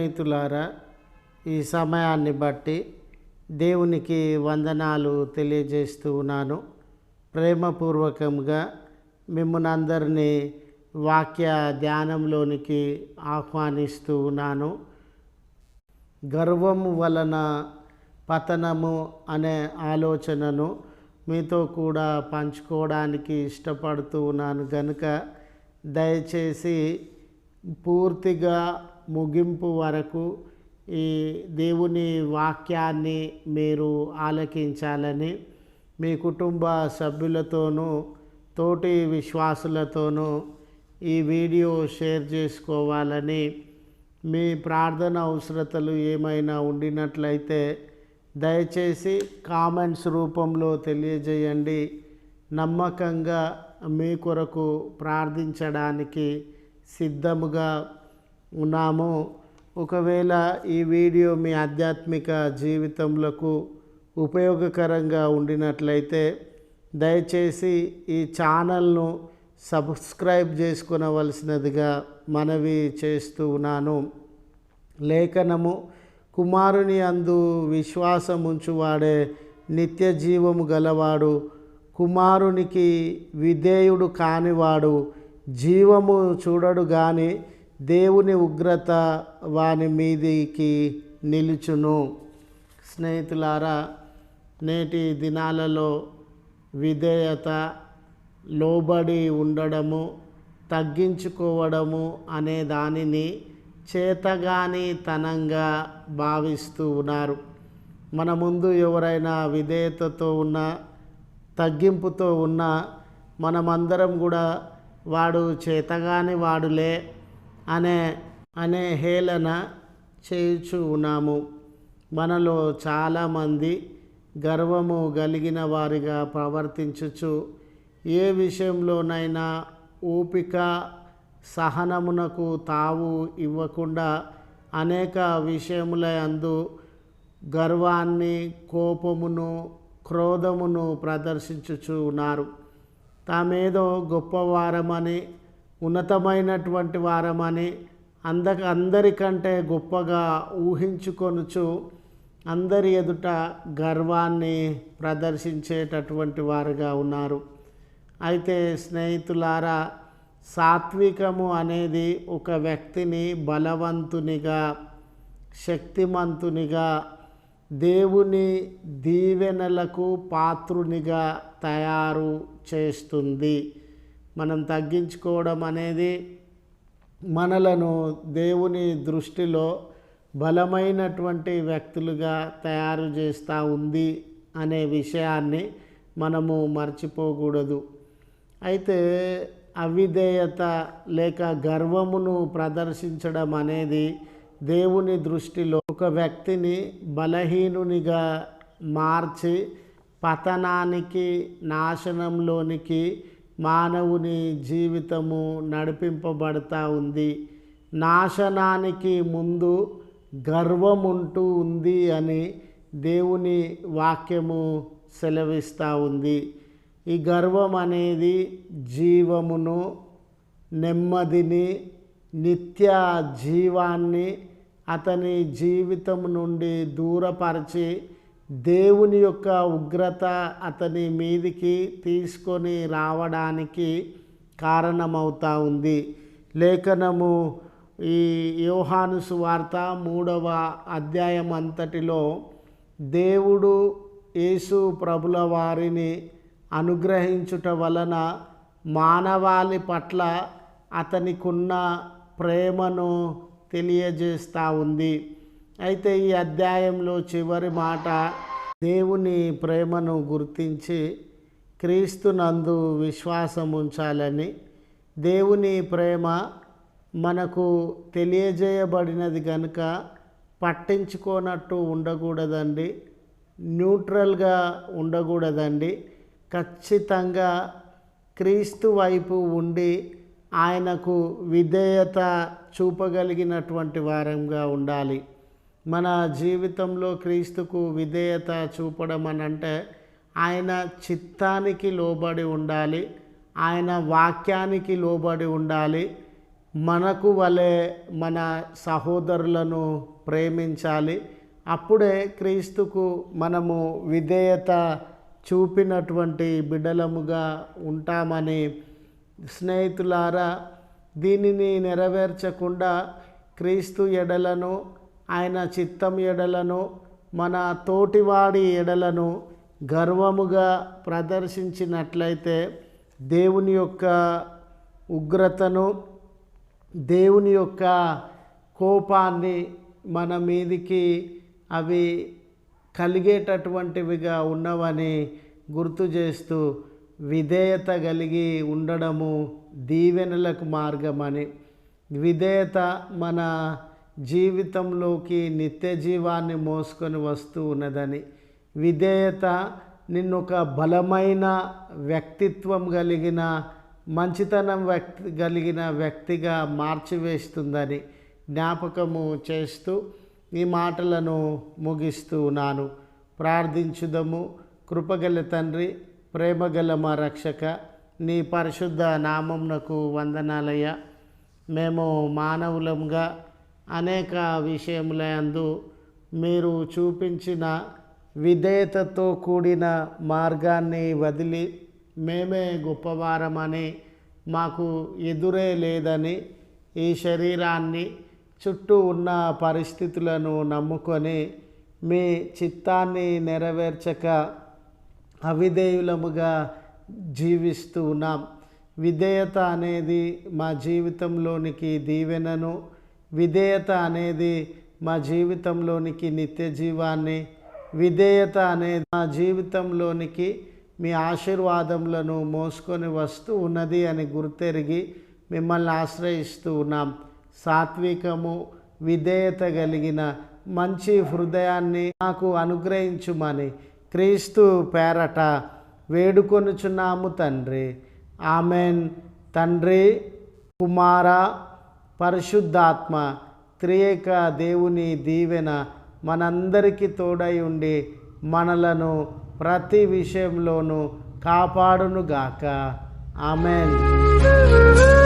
స్నేహితులారా ఈ సమయాన్ని బట్టి దేవునికి వందనాలు తెలియజేస్తూ ఉన్నాను. ప్రేమపూర్వకంగా మిమ్మల్ని అందరినీ వాక్య ధ్యానంలోనికి ఆహ్వానిస్తూ ఉన్నాను. గర్వము వలన పతనము అనే ఆలోచనను మీతో కూడా పంచుకోవడానికి ఇష్టపడుతూ ఉన్నాను. కనుక దయచేసి పూర్తిగా ముగింపు వరకు ఈ దేవుని వాక్యాన్ని మీరు ఆలకించాలని మీ కుటుంబ సభ్యులతోనూ తోటి విశ్వాసులతోనూ ఈ వీడియో షేర్ చేసుకోవాలని మీ ప్రార్థన అవసరతలు ఏమైనా ఉండినట్లయితే దయచేసి కామెంట్స్ రూపంలో తెలియజేయండి. నమ్మకంగా మీ కొరకు ప్రార్థించడానికి సిద్ధముగా ఉన్నాము. ఒకవేళ ఈ వీడియో మీ ఆధ్యాత్మిక జీవితంలో ఉపయోగకరంగా ఉండినట్లయితే దయచేసి ఈ ఛానల్ను సబ్స్క్రైబ్ చేసుకునవలసినదిగా మనవి చేస్తూ ఉన్నాను. లేఖనము కుమారుని అందు విశ్వాసముంచువాడే నిత్య జీవము గలవాడు కుమారునికి విధేయుడు కానివాడు జీవము చూడడు కానీ దేవుని ఉగ్రత వాని మీదికి నిలుచును. స్నేహితులారా నేటి దినాలలో విధేయత లోబడి ఉండడము తగ్గించుకోవడము అనే దానిని చేతగాని తనంగా భావిస్తూ ఉన్నారు. మన ముందు ఎవరైనా విధేయతతో ఉన్న తగ్గింపుతో ఉన్న మనమందరం కూడా వాడు చేతగాని వాడులే అనే అనే హేళన చేయుచు ఉన్నాము. మనలో చాలామంది గర్వము కలిగిన వారిగా ప్రవర్తించుచు ఏ విషయంలోనైనా ఓపిక సహనమునకు తావు ఇవ్వకుండా అనేక విషయముల అందు గర్వాన్ని కోపమును క్రోధమును ప్రదర్శించుచు ఉన్నారు. తామేదో గొప్పవారమని ఉన్నతమైనటువంటి వారమని అంద అందరికంటే గొప్పగా ఊహించుకొనుచు అందరి ఎదుట గర్వాన్ని ప్రదర్శించేటటువంటి వారుగా ఉన్నారు. అయితే స్నేహితులారా సాత్వికము అనేది ఒక వ్యక్తిని బలవంతునిగా శక్తిమంతునిగా దేవుని దీవెనలకు పాత్రునిగా తయారు చేస్తుంది. మనం తగ్గించుకోవడం అనేది మనలను దేవుని దృష్టిలో బలమైనటువంటి వ్యక్తులుగా తయారు చేస్తూ ఉంది అనే విషయాన్ని మనము మర్చిపోకూడదు. అయితే అవిధేయత లేక గర్వమును ప్రదర్శించడం అనేది దేవుని దృష్టిలో ఒక వ్యక్తిని బలహీనునిగా మార్చి పతనానికి నాశనంలోనికి మానవుని జీవితము నడిపింపబడతా ఉంది. నాశనానికి ముందు గర్వం ఉంటూ ఉంది అని దేవుని వాక్యము సెలవిస్తూ ఉంది. ఈ గర్వం అనేది జీవమును నెమ్మదిని నిత్య జీవాన్ని అతని జీవితం నుండి దూరపరిచి దేవుని యొక్క ఉగ్రత అతని మీదికి తీసుకొని రావడానికి కారణమవుతా ఉంది. లేఖనము ఈ యోహాను సువార్త మూడవ అధ్యాయం అంతటిలో దేవుడు యేసు ప్రభుల వారిని అనుగ్రహించుట వలన మానవాళి పట్ల అతనికున్న ప్రేమను తెలియజేస్తూ ఉంది. అయితే ఈ అధ్యాయంలో చివరి మాట దేవుని ప్రేమను గుర్తించి క్రీస్తునందు విశ్వాసం ఉంచాలని దేవుని ప్రేమ మనకు తెలియజేయబడినది కనుక పట్టించుకోనట్టు ఉండకూడదండి న్యూట్రల్గా ఉండకూడదండి ఖచ్చితంగా క్రీస్తు వైపు ఉండి ఆయనకు విధేయత చూపగలిగినటువంటి వారంగా ఉండాలి. మన జీవితంలో క్రీస్తుకు విధేయత చూపడం అని అంటే ఆయన చిత్తానికి లోబడి ఉండాలి ఆయన వాక్యానికి లోబడి ఉండాలి మనకు వలె మన సహోదరులను ప్రేమించాలి. అప్పుడే క్రీస్తుకు మనము విధేయత చూపినటువంటి బిడ్డలముగా ఉంటామని స్నేహితులారా దీనిని నెరవేర్చకుండా క్రీస్తు ఎడలను ఆయన చిత్తం ఎడలను మన తోటివాడి ఎడలను గర్వముగా ప్రదర్శించినట్లయితే దేవుని యొక్క ఉగ్రతను దేవుని యొక్క కోపాన్ని మన మీదికి అవి కలిగేటటువంటివిగా ఉన్నవని గుర్తు చేస్తూ విధేయత కలిగి ఉండడము దీవెనలకు మార్గమని. విధేయత మన జీవితంలోకి నిత్య జీవాన్ని మోసుకొని వస్తూ ఉన్నదని. విధేయత నిన్నొక ఒక బలమైన వ్యక్తిత్వం కలిగిన మంచితనం వ్యక్తి కలిగిన వ్యక్తిగా మార్చివేస్తుందని జ్ఞాపకము చేస్తూ ఈ మాటలను ముగిస్తూ ఉన్నాను. ప్రార్థించుదము. కృపగల తండ్రి ప్రేమగల మా రక్షక నీ పరిశుద్ధ నామంనకు వందనాలయ్య. మేము మానవులంగా అనేక విషయములందు మీరు చూపించిన విధేయతతో కూడిన మార్గాన్ని వదిలి మేమే గొప్పవారమని మాకు ఎదురే లేదని ఈ శరీరాన్ని చుట్టూ ఉన్న పరిస్థితులను నమ్ముకొని మీ చిత్తాన్ని నెరవేర్చక అవిధేయులముగా జీవిస్తూ ఉన్నాం. విధేయత అనేది మా జీవితంలోనికి దీవెనను విధేయత అనేది మా జీవితంలోనికి నిత్య జీవాన్ని విధేయత అనేది మా జీవితంలోనికి మీ ఆశీర్వాదములను మోసుకొని వస్తూ ఉన్నది అని గుర్తెరిగి మిమ్మల్ని ఆశ్రయిస్తూ ఉన్నాం. సాత్వికము విధేయత కలిగిన మంచి హృదయాన్ని నాకు అనుగ్రహించుమని క్రీస్తు పేరట వేడుకొనుచున్నాము తండ్రి. ఆమెన్. తండ్రి కుమార పరిశుద్ధాత్మ త్రియేక దేవుని దీవెన మనందరికీ తోడై ఉండి మనలను ప్రతి విషయంలోనూ కాపాడునుగాక. ఆమెన్.